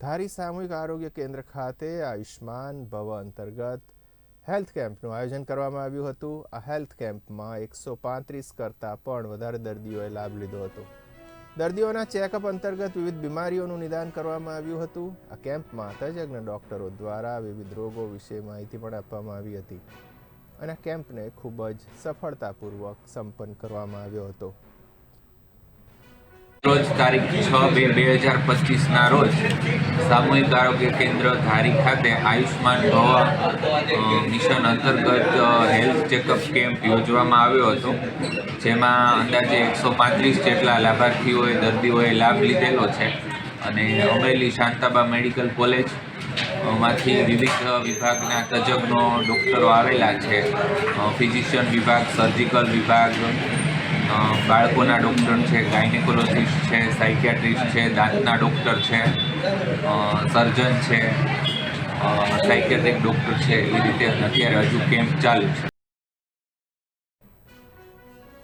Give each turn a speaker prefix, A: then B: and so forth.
A: ધારી સામૂહિક આરોગ્ય કેન્દ્ર ખાતે આયુષ્માન ભવ અંતર્ગત હેલ્થ કેમ્પનું આયોજન કરવામાં આવ્યું હતું. આ હેલ્થ કેમ્પમાં એકસો પાંત્રીસ કરતાં પણ વધારે દર્દીઓએ લાભ લીધો હતો. દર્દીઓના ચેકઅપ અંતર્ગત વિવિધ બીમારીઓનું નિદાન કરવામાં આવ્યું હતું. આ કેમ્પમાં તજજ્ઞ ડૉક્ટરો દ્વારા વિવિધ રોગો વિશે માહિતી પણ આપવામાં આવી હતી અને કેમ્પને ખૂબ જ સફળતાપૂર્વક સંપન્ન કરવામાં આવ્યો હતો.
B: રોજ તારીખ છ બે બે હજાર પચીસના રોજ સામૂહિક આરોગ્ય કેન્દ્ર ધારી ખાતે આયુષ્માન ભવ મિશન અંતર્ગત હેલ્થ ચેકઅપ કેમ્પ યોજવામાં આવ્યો હતો. જેમાં અંદાજે એકસો પાંત્રીસ જેટલા લાભાર્થીઓએ દર્દીઓએ લાભ લીધેલો છે. અને અમરેલી શાંતાબા મેડિકલ કોલેજમાંથી વિવિધ વિભાગના તજજ્ઞો, ડૉક્ટરો આવેલા છે. ફિઝિશિયન વિભાગ, સર્જિકલ વિભાગ બાળકોના ડૉક્ટર છે, ગાયનેકોલોજીસ્ટ છે, સાયકિયાટ્રિસ્ટ છે, દાંતના ડૉક્ટર છે સર્જન છે સાયકિયાટ્રિક ડૉક્ટર છે, એ રીતે અત્યારે હજુ કેમ્પ ચાલુ છે.